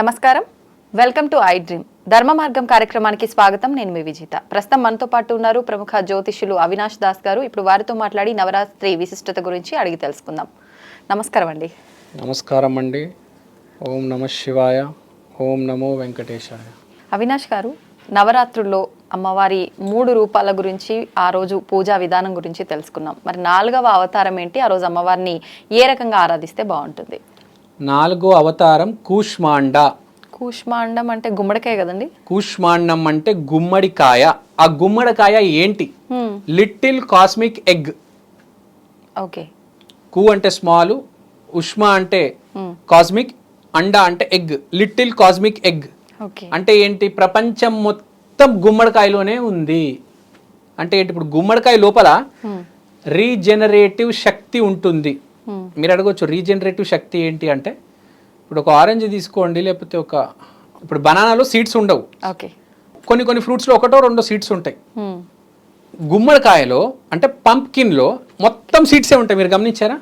నమస్కారం. Welcome to I dream ధర్మ మార్గం కార్యక్రమానికి స్వాగతం. నేను మీ విజిత. ప్రస్తుతం మనతో పాటు ఉన్నారు ప్రముఖ జ్యోతిష్యులు అవినాష్ దాస్ గారు. ఇప్పుడు వారితో మాట్లాడి నవరాత్రి విశిష్టత గురించి అడిగి తెలుసుకుందాం. నమస్కారం అండి. నమస్కారం అండి. ఓం నమ శివాయ. ఓం నమో వెంకటేశాయ. అవినాష్ గారు నవరాత్రుల్లో అమ్మవారి మూడు రూపాల గురించి ఆ రోజు పూజా విధానం గురించి తెలుసుకున్నాం. మరి నాలుగవ అవతారం ఏంటి? ఆ రోజు అమ్మవారిని ఏ రకంగా ఆరాధిస్తే బాగుంటుంది? నాలుగో అవతారం కూష్మాండ. కూష్మాండం అంటే గుమ్మడికాయ కదండి? కూష్మాండం అంటే గుమ్మడికాయ. ఆ గుమ్మడికాయ ఏంటి? Little cosmic egg. ఓకే. కు అంటే స్మాల్ ఉష్మా అంటే కాస్మిక్ అండ అంటే ఎగ్. Little cosmic egg. అంటే ఏంటి? ప్రపంచం మొత్తం గుమ్మడికాయలోనే ఉంది. అంటే ఏంటి? ఇప్పుడు గుమ్మడికాయ లోపల రీజనరేటివ్ శక్తి ఉంటుంది. మీరు అడగవచ్చు రీజనరేటివ్ శక్తి ఏంటి అంటే ఇప్పుడు ఒక ఆరెంజ్ తీసుకోండి లేకపోతే ఒక ఇప్పుడు బనానాలో సీడ్స్ ఉండవు. ఓకే. కొన్ని కొన్ని ఫ్రూట్స్లో ఒకటో రెండో సీడ్స్ ఉంటాయి. గుమ్మడికాయలో అంటే పంప్కిన్లో మొత్తం సీడ్సే ఉంటాయి. మీరు గమనించారా?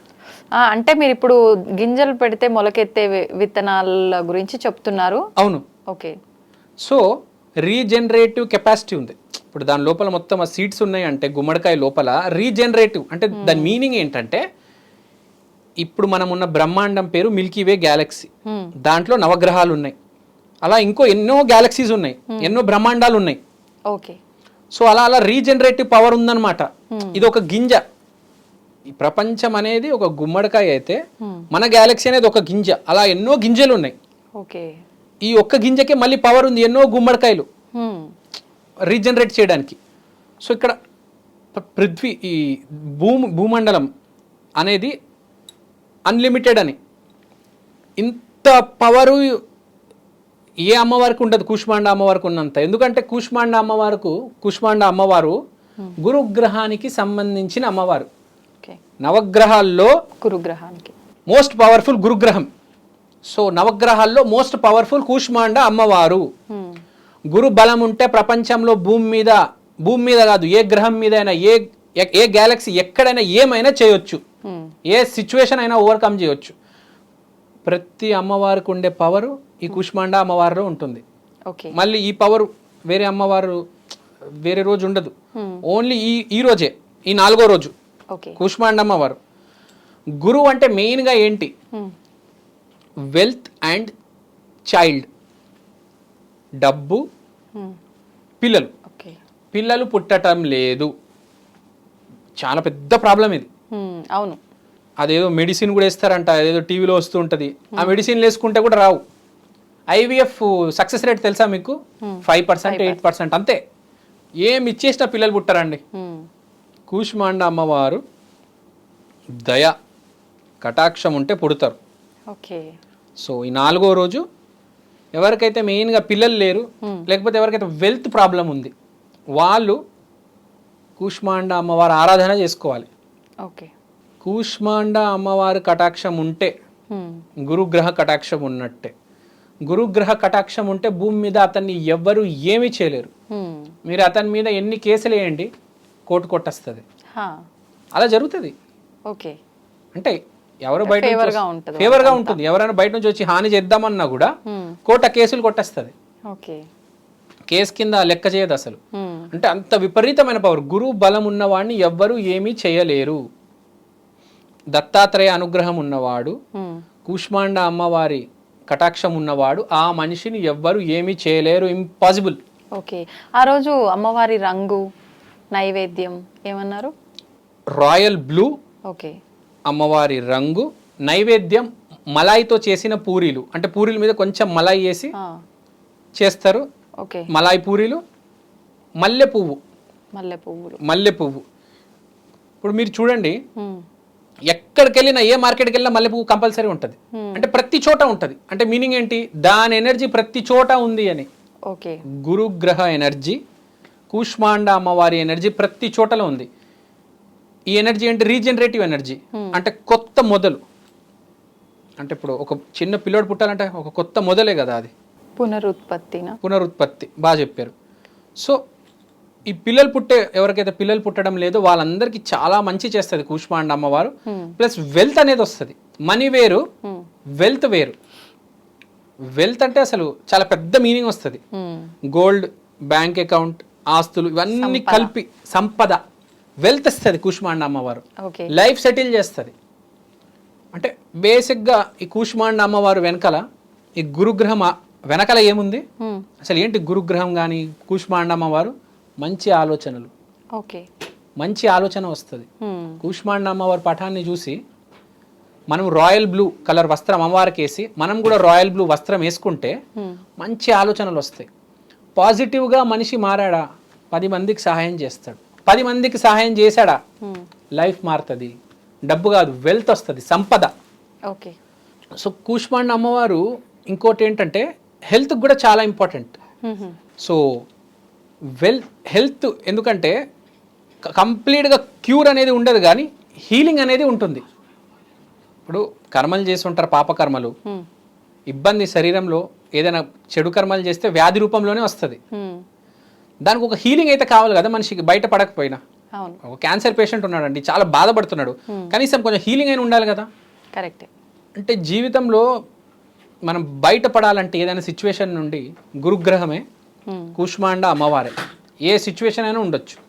అంటే మీరు ఇప్పుడు గింజలు పెడితే మొలకెత్తే విత్తనాల గురించి చెప్తున్నారు. అవును. ఓకే. సో రీజనరేటివ్ కెపాసిటీ ఉంది. ఇప్పుడు దాని లోపల మొత్తం ఆ సీడ్స్ ఉన్నాయి అంటే గుమ్మడికాయ లోపల రీజనరేటివ్ అంటే దాని మీనింగ్ ఏంటంటే ఇప్పుడు మనం ఉన్న బ్రహ్మాండం పేరు మిల్కీవే గ్యాలక్సీ దాంట్లో నవగ్రహాలు ఉన్నాయి. అలా ఇంకో ఎన్నో గ్యాలక్సీస్ ఉన్నాయి. ఎన్నో బ్రహ్మాండాలు ఉన్నాయి. ఓకే. సో అలా అలా రీజనరేటివ్ పవర్ ఉందన్నమాట. ఇది ఒక గింజ. ఈ ప్రపంచం అనేది ఒక గుమ్మడికాయ అయితే మన గ్యాలక్సీ అనేది ఒక గింజ. అలా ఎన్నో గింజలు ఉన్నాయి. ఓకే. ఈ ఒక్క గింజకే మళ్ళీ పవర్ ఉంది. ఎన్నో గుమ్మడికాయలు. రీజనరేట్ చేయడానికి. సో ఇక్కడ పృథ్వీ ఈ భూమి భూమండలం అనేది అన్లిమిటెడ్ అని. ఇంత పవరు ఏ అమ్మవారికి ఉండదు కూష్మాండ అమ్మవారికి ఉన్నంత. ఎందుకంటే కూష్మాండ అమ్మవారికి కూష్మాండ అమ్మవారు గురుగ్రహానికి సంబంధించిన అమ్మవారు నవగ్రహాల్లో గురుగ్రహానికి. మోస్ట్ పవర్ఫుల్ గురుగ్రహం. సో నవగ్రహాల్లో మోస్ట్ పవర్ఫుల్ కూష్మాండ అమ్మవారు హ్మ్, గురు బలం ఉంటే ప్రపంచంలో భూమి మీద భూమి మీద కాదు ఏ గ్రహం మీద అయినా ఏ ఏ గ్యాలక్సీ ఎక్కడైనా ఏమైనా చేయొచ్చు. హ్మ్, ఏ సిచ్యువేషన్ అయినా ఓవర్కమ్ చేయొచ్చు. ప్రతి అమ్మవారికి ఉండే పవరు ఈ కుష్మాండ అమ్మవారిలో ఉంటుంది. మళ్ళీ ఈ పవర్ వేరే అమ్మవారు వేరే రోజు ఉండదు. ఓన్లీ ఈ ఈ రోజే ఈ నాలుగో రోజు. కుష్మాండ అమ్మవారు. గురువు అంటే మెయిన్గా ఏంటి? వెల్త్ అండ్ చైల్డ్ డబ్బు పిల్లలు. పిల్లలు పుట్టటం లేదు. చాలా పెద్ద ప్రాబ్లం ఇది. అవును. అదేదో మెడిసిన్ కూడా ఇస్తారంట అదేదో టీవీలో వస్తూ ఉంటుంది ఆ మెడిసిన్ వేసుకుంటే కూడా రావు. ఐవీఎఫ్ సక్సెస్ రేట్ తెలుసా మీకు? ఫైవ్ పర్సెంట్ ఎయిట్ పర్సెంట్ అంతే. ఏం ఇచ్చేసినా పిల్లలు పుట్టారండి. కూష్మాండ అమ్మవారు దయ కటాక్షం ఉంటే పుడతారు. ఓకే. సో ఈ నాలుగో రోజు ఎవరికైతే మెయిన్గా పిల్లలు లేరు. లేకపోతే ఎవరికైతే వెల్త్ ప్రాబ్లం ఉంది వాళ్ళు కూష్మాండ అమ్మవారి ఆరాధన చేసుకోవాలి. ఓకే. కూష్మాండ అమ్మవారి కటాక్షం ఉంటే గురుగ్రహ కటాక్షం ఉన్నట్టే. గురుగ్రహ కటాక్షం ఉంటే భూమి మీద అతన్ని ఎవ్వరు ఏమీ చేయలేరు. మీరు అతని మీద ఎన్ని కేసులు వేయండి కోర్టు కొట్టేస్తుంది. అలా జరుగుతుంది. ఓకే. అంటే ఎవరు బయట ఫేవర్గా వస్తే- ఉంటుంది ఎవరైనా బయట నుంచి వచ్చి హాని చేద్దామన్నా కూడా ఆ కేసులు కొట్టేస్తుంది. ఓకే. కేసు కింద లెక్క చేయదు అసలు. అంటే అంత విపరీతమైన పవర్ గురువు బలం ఉన్నవాడిని ఎవ్వరూ ఏమీ చేయలేరు. దత్తాత్రేయ అనుగ్రహం ఉన్నవాడు కూష్మాండ అమ్మవారి కటాక్షం ఉన్నవాడు ఆ మనిషిని ఎవ్వరు ఏమీ చేయలేరు. Impossible okay. ఆ రోజు అమ్మవారి రంగు నైవేద్యం ఏమన్నారు? Royal blue okay. అమ్మవారి రంగు నైవేద్యం మలాయితో చేసిన పూరీలు. అంటే పూరీల మీద కొంచెం మలాయి వేసి చేస్తారు. ఓకే. మలాయి పూరీలు మల్లె పువ్వు మల్లె పువ్వులు మల్లె పువ్వు ఇప్పుడు మీరు చూడండి ఎక్కడికి వెళ్ళినా ఏ మార్కెట్కి వెళ్ళినా మల్లె పువ్వు కంపల్సరీ ఉంటుంది. అంటే ప్రతి చోట ఉంటుంది. అంటే మీనింగ్ ఏంటి? దాని ఎనర్జీ ప్రతి చోట ఉంది అని. ఓకే. గురుగ్రహ ఎనర్జీ కూష్మాండ అమ్మవారి ఎనర్జీ ప్రతి చోటలో ఉంది. ఈ ఎనర్జీ అంటే రీజనరేటివ్ ఎనర్జీ. అంటే కొత్త మొదలు. అంటే ఇప్పుడు ఒక చిన్న పిల్లోడు పుట్టాలంటే ఒక కొత్త మొదలే కదా అది. పునరుత్పత్తిన? పునరుత్పత్తి. బాగా చెప్పారు. సో ఈ పిల్లలు పుట్టే ఎవరికైతే పిల్లలు పుట్టడం లేదో వాళ్ళందరికీ చాలా మంచి చేస్తుంది కూష్మాండ అమ్మవారు. ప్లస్ వెల్త్ అనేది వస్తుంది. మనీ వేరు వెల్త్ వేరు. వెల్త్ అంటే అసలు చాలా పెద్ద మీనింగ్ వస్తుంది. గోల్డ్ బ్యాంక్ అకౌంట్ ఆస్తులు ఇవన్నీ కలిపి సంపద. వెల్త్ ఇస్తుంది కూష్మాండ అమ్మవారు. లైఫ్ సెటిల్ చేస్తుంది. అంటే బేసిక్గా ఈ కూష్మాండ అమ్మవారు వెనకాల ఈ గురుగ్రహం వెనకాల ఏముంది. అసలు ఏంటి గురుగ్రహం కానీ కూష్మాండ అమ్మవారు? మంచి ఆలోచనలు. ఓకే. మంచి ఆలోచన వస్తుంది. కూష్మాండ అమ్మవారి పటాన్ని చూసి మనం రాయల్ బ్లూ కలర్ వస్త్రం అమ్మవారికి వేసి మనం కూడా రాయల్ బ్లూ వస్త్రం వేసుకుంటే. మంచి ఆలోచనలు వస్తాయి. పాజిటివ్గా మనిషి మారాడా? పది మందికి సహాయం చేస్తాడు. పది మందికి సహాయం చేశాడా. లైఫ్ మారుతుంది. డబ్బు కాదు వెల్త్ వస్తుంది సంపద. ఓకే. సో కూష్మాండ అమ్మవారు ఇంకోటి ఏంటంటే హెల్త్ కూడా చాలా ఇంపార్టెంట్. సో వెల్ హెల్త్ ఎందుకంటే కంప్లీట్గా క్యూర్ అనేది ఉండదు కానీ హీలింగ్ అనేది ఉంటుంది. ఇప్పుడు కర్మలు చేసి ఉంటారు పాపకర్మలు. ఇబ్బంది శరీరంలో ఏదైనా చెడు కర్మలు చేస్తే వ్యాధి రూపంలోనే వస్తుంది. దానికి ఒక హీలింగ్ అయితే కావాలి కదా మనిషికి బయట పడకపోయినా. ఒక క్యాన్సర్ పేషెంట్ ఉన్నాడండి చాలా బాధపడుతున్నాడు. కనీసం కొంచెం హీలింగ్ అయినా ఉండాలి కదా. కరెక్టే. అంటే జీవితంలో మనం బయటపడాలంటే ఏదైనా సిచ్యువేషన్ నుండి గురుగ్రహమే. కూష్మాండ అమ్మవారే. ఏ సిచ్యువేషన్ అయినా ఉండొచ్చు.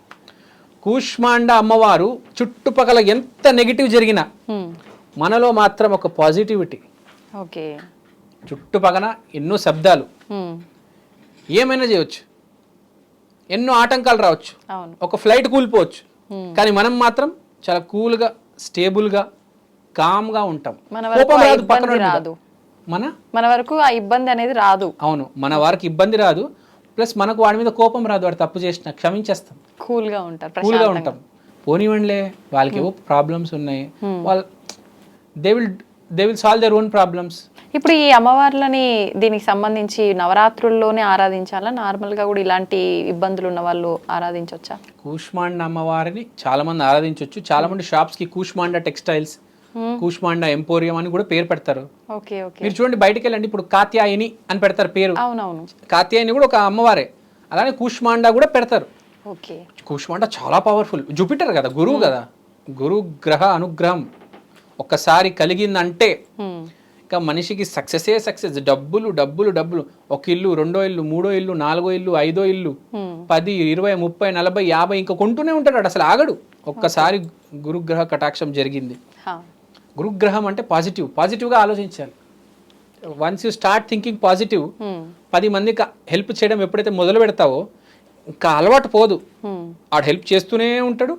కూష్మాండ అమ్మవారు చుట్టుపక్కల ఎంత నెగిటివ్ జరిగినా మ్మ్. మనలో మాత్రం ఒక పాజిటివిటీ ఓకే. చుట్టుపక్కల ఎన్నో శబ్దాలు. మ్మ్. ఏమైనా చేయొచ్చు. ఎన్నో ఆటంకాలు రావచ్చు. ఒక ఫ్లైట్ కూలిపోవచ్చు. మ్మ్. కానీ మనం మాత్రం చాలా కూల్గా స్టేబుల్గా కామ్గా ఉంటాం. కోపం రాదు పక్కన. రాదు. మన? మన వరకు ఆ ఇబ్బంది అనేది రాదు. అవును. మన వారికి ఇబ్బంది రాదు. ప్లస్ మనకు వాడి మీద కోపం రాదు వాడు తప్పు చేసిన క్షమించేస్తాం. కూల్గా ఉంటారు కూల్గా ఉంటాం. పోనివ్వండిలే వాళ్ళకి ఏవో ప్రాబ్లమ్స్ ఉన్నాయి. వాళ్ళు they will they will solve their own problems ఇప్పుడు ఈ అమ్మవార్లని దీనికి సంబంధించి నవరాత్రుల్లోనే ఆరాధించాలా? నార్మల్గా కూడా ఇలాంటి ఇబ్బందులు ఉన్న వాళ్ళు ఆరాధించవచ్చా కూష్మాండ అమ్మవారిని చాలా మంది ఆరాధించవచ్చు చాలా మంది షాప్స్కి కూష్మాండ టెక్స్టైల్స్. కూష్మాండ ఎంపోరియం అని కూడా పేరు పెడతారు. మీరు చూడండి బయటికి వెళ్ళండి ఇప్పుడు కాత్యాయని అని పెడతారు పేరు. కాత్యాయని కూడా ఒక అమ్మవారే. అలానే కూష్మాండ కూడా పెడతారు. కూష్మాండ చాలా పవర్ఫుల్ జూపిటర్ కదా గురువు కదా. గురు గ్రహ అనుగ్రహం. ఒక్కసారి కలిగిందంటే హ్మ్. ఇంకా మనిషికి సక్సెసే సక్సెస్ డబ్బులు డబ్బులు డబ్బులు. ఒక ఇల్లు రెండో ఇల్లు మూడో ఇల్లు నాలుగో ఇల్లు ఐదో ఇల్లు. హ్మ్. పది ఇరవై ముప్పై నలభై యాభై ఇంకా కొంటూనే ఉంటాడు. అసలు ఆగడు. ఒక్కసారి గురుగ్రహ కటాక్షం జరిగింది. గురుగ్రహం అంటే పాజిటివ్. పాజిటివ్గా ఆలోచించాలి. Once you start thinking positive hmm. పది మందికి హెల్ప్ చేయడం ఎప్పుడైతే మొదలు పెడతావో ఇంకా అలవాటు పోదు. హ్మ్. ఆడు హెల్ప్ చేస్తూనే ఉంటాడు.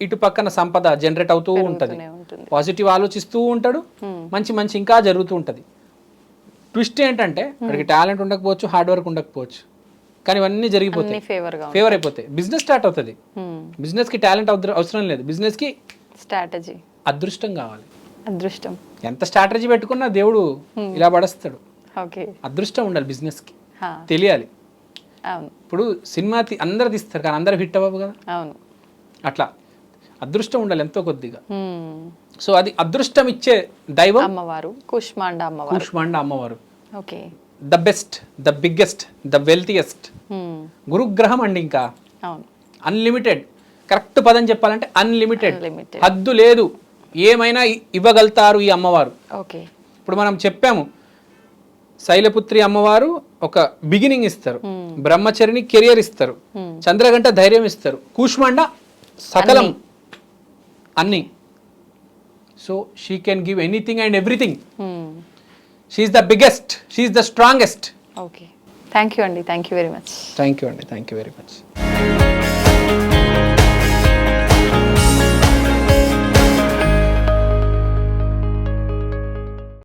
ఇటు పక్కన సంపద జనరేట్ అవుతూ ఉంటుంది. పాజిటివ్ ఆలోచిస్తూ ఉంటాడు. Hmm. మంచి మంచి ఇంకా జరుగుతూ ఉంటుంది. ట్విస్ట్ ఏంటంటే వాడికి టాలెంట్ ఉండకపోవచ్చు హార్డ్ వర్క్ ఉండకపోవచ్చు. కానీ ఇవన్నీ జరిగిపోతాయి. ఫేవర్ అయిపోతాయి. బిజినెస్ స్టార్ట్ అవుతుంది. బిజినెస్కి టాలెంట్ అవసరం లేదు. బిజినెస్కి స్ట్రాటజీ అదృష్టం కావాలి. అదృష్టం. ఎంత స్ట్రాటజీ పెట్టుకున్నా దేవుడు ఇలా పడేస్తాడు. ఓకే. అదృష్టం ఉండాలి బిజినెస్కి. తెలియాలి. అవును. ఇప్పుడు సినిమా అందరు తీస్తారు కానీ అందరు హిట్ అవ్వవు కదా? అవును. అట్లా. అదృష్టం ఉండాలి ఎంతో కొద్దిగా. సో అది అదృష్టం ఇచ్చే దైవం? అమ్మవారు. కుష్మాండ అమ్మవారు. కూష్మాండ అమ్మవారు. Okay. The best the biggest the wealthiest. గురుగ్రహం అండి ఇంకా. అవును. అన్లిమిటెడ్. కరెక్ట్ పదం చెప్పాలంటే అన్లిమిటెడ్. హద్దు లేదు. ఏమైనా ఇవ్వగలుగుతారు ఈ అమ్మవారు. ఓకే. ఇప్పుడు మనం చెప్పాము శైలపుత్రి అమ్మవారు ఒక బిగినింగ్ ఇస్తారు. బ్రహ్మచరిని కెరియర్ ఇస్తారు. చంద్రగంట ధైర్యం ఇస్తారు. కూష్మాండ సకలం. అన్ని. So she can give anything and everything. She's the biggest she's the strongest okay. Thank you అండి. Thank you very much thank you అండి. Thank you very much